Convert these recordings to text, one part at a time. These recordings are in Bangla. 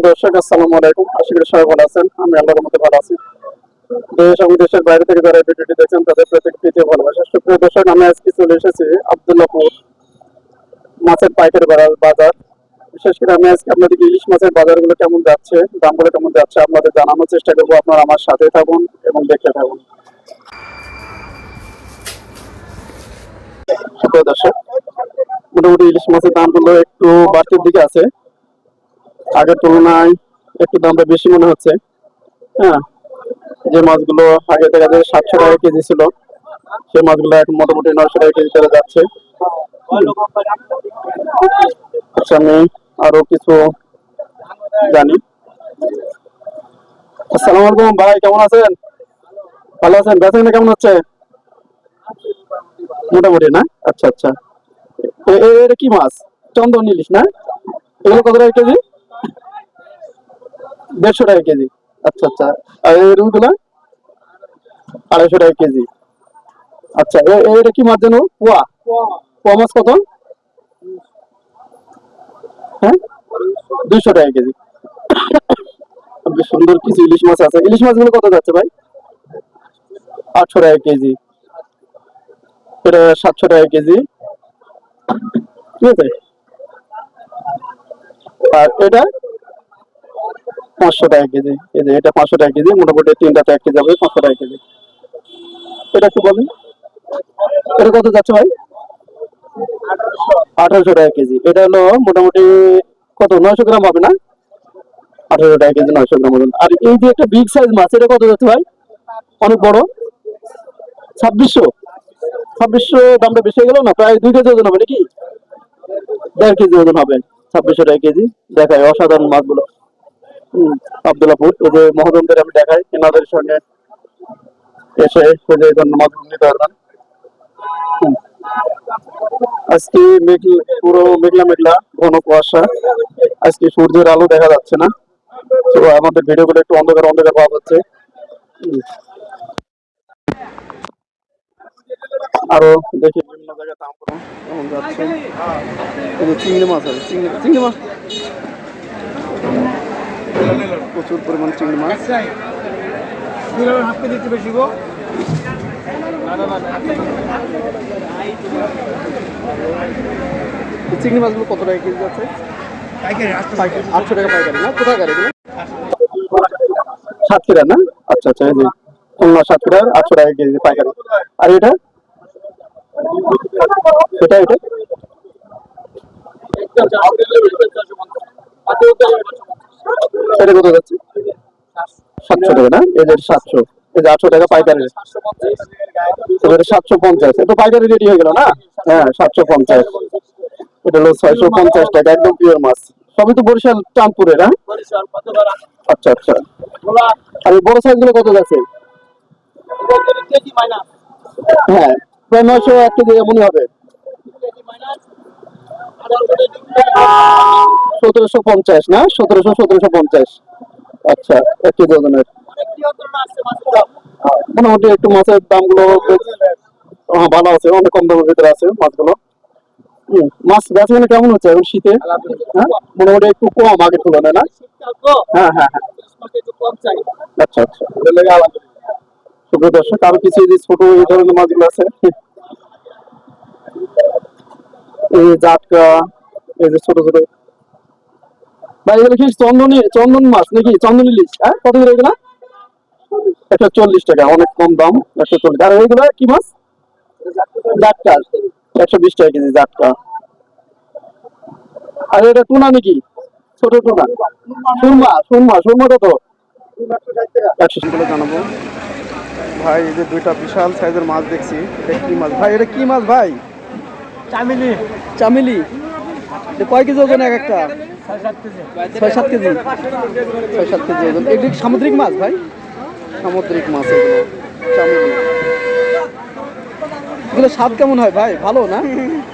সুপ্রিয় দর্শক, আসসালামু আলাইকুম। আশা করি সবাই ভালো আছেন। আমি আল্লাহর মধ্যে ভালো আছি। দেশ এবং দেশের বাইরে থেকে যারা ভিডিওটি দেখছেন, তাদের প্রত্যেক প্রীতি ভালোবাসা। সুপ্রিয় দর্শক, আমি আজকে চলে এসেছি আবদুল্লাপুর মাছের পাইকারি বাজার বিশেষ করে আমি আজকে আপনাদেরকে ইলিশ মাছের বাজারগুলো কেমন যাচ্ছে, দামগুলো কেমন যাচ্ছে, আপনাদের জানানোর চেষ্টা করব। আপনারা আমার সাথে থাকুন এবং দেখতে থাকুন। সুপ্রিয় দর্শক, মোটামুটি ইলিশ মাছের দামগুলো একটু বাড়তির দিকে আছে। আগের তুলনায় একটু দামটা বেশি মনে হচ্ছে। হ্যাঁ যে মাছগুলো আগে দেখা যায় সাতশো টাকা কেজি ছিল সেই মাছগুলো এখন মোটামুটি নয়শো টাকা কেজি চলে যাচ্ছে। আচ্ছা আমি আরও কিছু জানি। আসসালামু আলাইকুম ভাই, কেমন আছেন? ভালো আছেন? বেচা কেমন হচ্ছে? মোটামুটি, না? আচ্ছা আচ্ছা। এটা কি মাছ? চন্দন ইলিশ, না? এগুলো কত টাকা কেজি? দেড়শো টাকা কেজি। আচ্ছা আচ্ছা। আর এই রুগুলো আড়াইশো টাকা কেজি। আচ্ছা এটা কি মাছ জানো পোয়া? পোয়া মাছ কত? হ্যাঁ? দুইশো টাকা কেজি। সুন্দর কিছু ইলিশ মাছ আছে। ইলিশ মাছগুলো কত যাচ্ছে ভাই? আটশো টাকা কেজি। এটা সাতশো টাকা কেজি। ঠিক আছে? আর এটা? পাঁচশো টাকা কেজি। এই যে, এটা পাঁচশো টাকা কেজি, মোটামুটি তিনটাতে এক কেজি হবে পাঁচশো টাকা কেজি। এটা একটু বলেন? এটা কত যাচ্ছে ভাই? আঠারোশো টাকা কেজি। এটা হলো মোটামুটি কত, নয়শো গ্রাম হবে না? আঠারো টাকা কেজি, নয়শো গ্রাম মতন আর এই যে একটা বিগ সাইজ মাছ, এটা কত যাচ্ছে ভাই? অনেক বড়? ছাব্বিশশো? ছাব্বিশশো দামটা বেশি হয়ে গেল না? প্রায় দুই কেজি ওজন হবে নাকি? দেড় কেজি ওজন হবে। ছাব্বিশশো টাকা কেজি। দেখায় অসাধারণ মাছগুলো। আবদুল্লাপুর এই যে মহদমদের আমি দেখাই, এনাদের সঙ্গে এসে এই জন্য নিতে পারবেন। আজকে পুরো মেঘলা মেঘলা ঘন কুয়াশা। আজকে সূর্যের আলো দেখা যাচ্ছে না। তো আমাদের ভিডিওগুলো একটু অন্ধকার অন্ধকার পাওয়া যাচ্ছে। আরও দেখি বিভিন্ন জায়গায় দাম চিংড়ি মাছ আছে, চিংড়ি চিংড়ি মাছ। প্রচুর পরিমাণ চিংড়ি মাছ। এই চিংড়ি মাছগুলো কত টাকা কেজি আছে? পাইকারি, আটশো টাকা পাইকারি না? কোথায় গাড়ি সাতক্ষীরা না? আচ্ছা আচ্ছা এই যে খুলনা আটশো টাকা কেজি পাইকারি। আর এটা? এটা এটা? এটা কত যাচ্ছে? সাতশো টাকা না? যে সাতশো। এই যে আটশো টাকা পাইকারি। এটা সাতশো পঞ্চাশ। এটা পাইকারি রেডি হয়ে গেল না? হ্যাঁ সাতশো পঞ্চাশ। এটা হলো ছয়শো পঞ্চাশ টাকা, একদম পিওর মাছ। সবই তো বরিশাল, চাঁদপুরের হ্যাঁ? আচ্ছা আচ্ছা। আর বড় সাইজগুলো কত যাচ্ছে? হ্যাঁ প্রায় নয়শো এক কেজি এমনই হবে। সতেরোশো পঞ্চাশ না? সতেরোশো সতেরোশো পঞ্চাশ। আচ্ছা এক কেজি ওজনের মোটামুটি একটু মাছের দামগুলো হ্যাঁ, ভালো আছে অনেক কম দামের ভিতরে আছে মাছগুলো। মাছ বেচা কেমন হচ্ছে এখন শীতে? হ্যাঁ মোটামুটি একটু কম আগের তুলনায় না? হ্যাঁ হ্যাঁ হ্যাঁ। আচ্ছা আচ্ছা। সুপ্রিয় দর্শক আরও কিছু যে ছোট এই ধরনের মাছগুলো আছে? এই জাটকা এই যে ছোট ছোট ভাই এগুলো কি চন্দনী চন্দন মাছ নাকি? চন্দন ইলিশ হ্যাঁ? কত করে এগুলা? একশো চল্লিশ টাকা অনেক কম দাম একশো চল্লিশ। আর কি মাছ? জাটকা। একশো বিশ টাকা কেজি জাটকা। আর এটা টুনা নাকি? ছোট টুনা। সুরমা সুরমা সুরমা কত? একশো করে জানাব। ভাই এই যে দুইটা বিশাল সাইজের মাছ দেখছি এটা কি মাছ? ভাই এটা কি মাছ ভাই? চামিলি। চামেলি? কয় কেজি ওজন এক একটা? ছয় সাত কেজি। ছয় সাত কেজি ওজন। এগুলি সামুদ্রিক মাছ ভাই? সামুদ্রিক মাছ এগুলো। এগুলো স্বাদ কেমন হয় ভাই? ভালো না?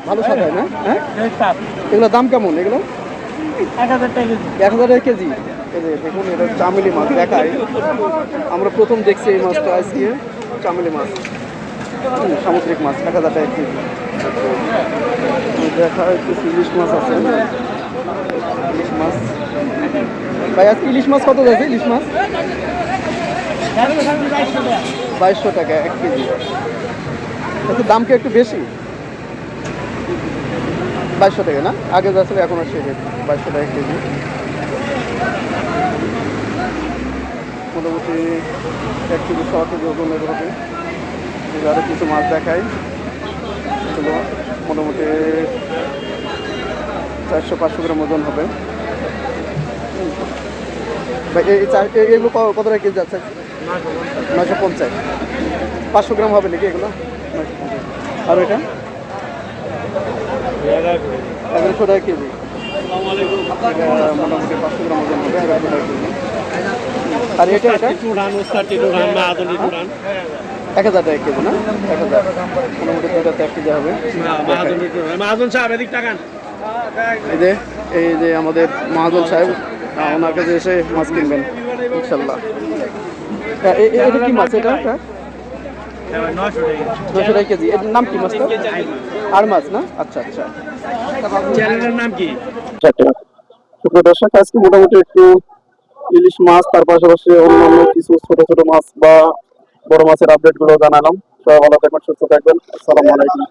ভালো স্বাদ হয় না? হ্যাঁ? এগুলো দাম কেমন এগুলো? এক হাজার টাকা কেজি। দেখুন, এটা চামেলি মাছ দেখায় আমরা প্রথম দেখছি এই মাছটা আজকে, চামেলি মাছ। সামুদ্রিক মাছ, এক হাজার টাকা কেজি। দেখা একটু ইলিশ মাছ আছে। ইলিশ মাছ। ভাই, আজকে ইলিশ মাছ কত যাচ্ছে, ইলিশ মাছ? বাইশশো টাকা, এক কেজি। একটু দাম কি একটু বেশি? বাইশশো টাকা, না? আগে যা ছিল, এখন আসছে বাইশশো টাকা, এক কেজি। মোটামুটি এক কেজি কেজি ওজনের হবে আরও কিছু মাছ দেখাই। মোটামুটি চারশো, পাঁচশো গ্রাম ওজন হবে। এগুলো কত টাকা কেজি যাচ্ছে? নয়শো পঞ্চাশ। পাঁচশো গ্রাম হবে নাকি এগুলো? 950 আর এটা? এগারোশো টাকা কেজি। মোটামুটি পাঁচশো গ্রাম ওজন হবে এগারোশো টাকা কেজি। আর এটা এটা? এক হাজার টাকা কেজি না? এক হাজার। মোটামুটি এক কেজি হবে। মাহাজন সাহেব এদিক টাকান এই যে এই যে আমাদের মাহাজন সাহেব ওনার কাছে এসে মাছ কিনবেন ইনশাল্লাহ এটা কি মাছ এটা? নশো টাকা কেজি। এটার নাম কি মাছটা? আর মাছ না? আচ্ছা আচ্ছা। চ্যানেলের নাম কি? দর্শক আজকে মোটামুটি একটু ইলিশ মাছ তার পাশাপাশি অন্যান্য কিছু ছোট ছোট মাছ বা বড় মাছের আপডেটগুলো জানালাম। সবাই ভালো থাকবেন সুস্থ থাকবেন। আসসালামাইকুম